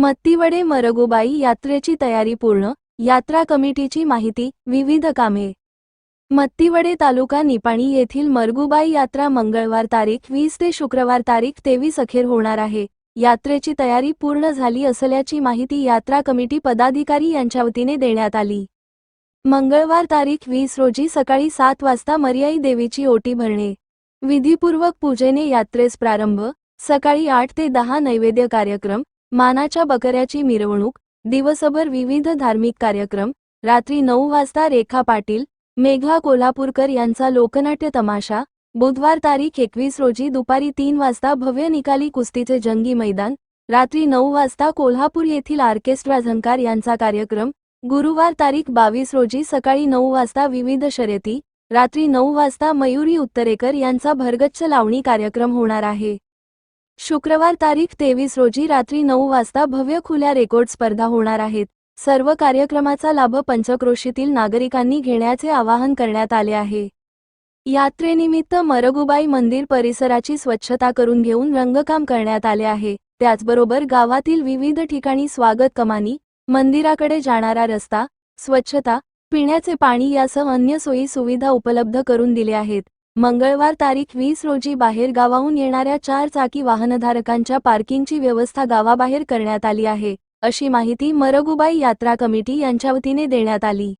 मत्तीवडे मरगुबाई यात्रेची तयारी पूर्ण यात्रा कमिटीची माहिती विविध कामे. मत्तीवडे तालुका निपाणी येथील मरगुबाई यात्रा मंगळवार तारीख वीस ते शुक्रवार तारीख तेवीस अखेर होणार आहे. यात्रेची तयारी पूर्ण झाली असल्याची माहिती यात्रा कमिटी पदाधिकारी यांच्या वतीने देण्यात आली. मंगळवार तारीख वीस रोजी सकाळी सात वाजता मर्याई देवीची ओटी भरणे. विधीपूर्वक पूजेने यात्रेस प्रारंभ सकाळी आठ ते दहा नैवेद्य कार्यक्रम मानाच्या बकऱ्याची मिरवणूक दिवसभर विविध धार्मिक कार्यक्रम रात्री नऊ वाजता रेखा पाटील मेघा कोल्हापूरकर यांचा लोकनाट्य तमाशा बुधवार तारीख एकवीस रोजी दुपारी तीन वाजता भव्य निकाली कुस्तीचे जंगी मैदान रात्री नऊ वाजता कोल्हापूर येथील ऑर्केस्ट्रा झंकार यांचा कार्यक्रम गुरुवार तारीख बावीस रोजी सकाळी नऊ वाजता विविध शर्यती रात्री नऊ वाजता मयुरी उत्तरेकर यांचा भरगच्छ लावणी कार्यक्रम होणार आहे. शुक्रवार तारीख तेवीस रोजी रात्री नऊ वाजता भव्य खुल्या रेकॉर्ड स्पर्धा होणार आहेत. सर्व कार्यक्रमाचा लाभ पंचक्रोशीतील नागरिकांनी घेण्याचे आवाहन करण्यात आले आहे. यात्रेनिमित्त मरगुबाई मंदिर परिसराची स्वच्छता करून घेऊन रंगकाम करण्यात आले आहे. त्याचबरोबर गावातील विविध ठिकाणी स्वागत कमानी मंदिराकडे जाणारा रस्ता स्वच्छता पिण्याचे पाणी यासह अन्य सोयी सुविधा उपलब्ध करून दिले आहेत. मंगळवार तारीख वीस रोजी बाहेर गावाहून येणाऱ्या चार चाकी वाहनधारकांच्या पार्किंगची व्यवस्था गावाबाहेर करण्यात आली आहे अशी माहिती मरगुबाई यात्रा कमिटी यांच्या वतीने देण्यात आली.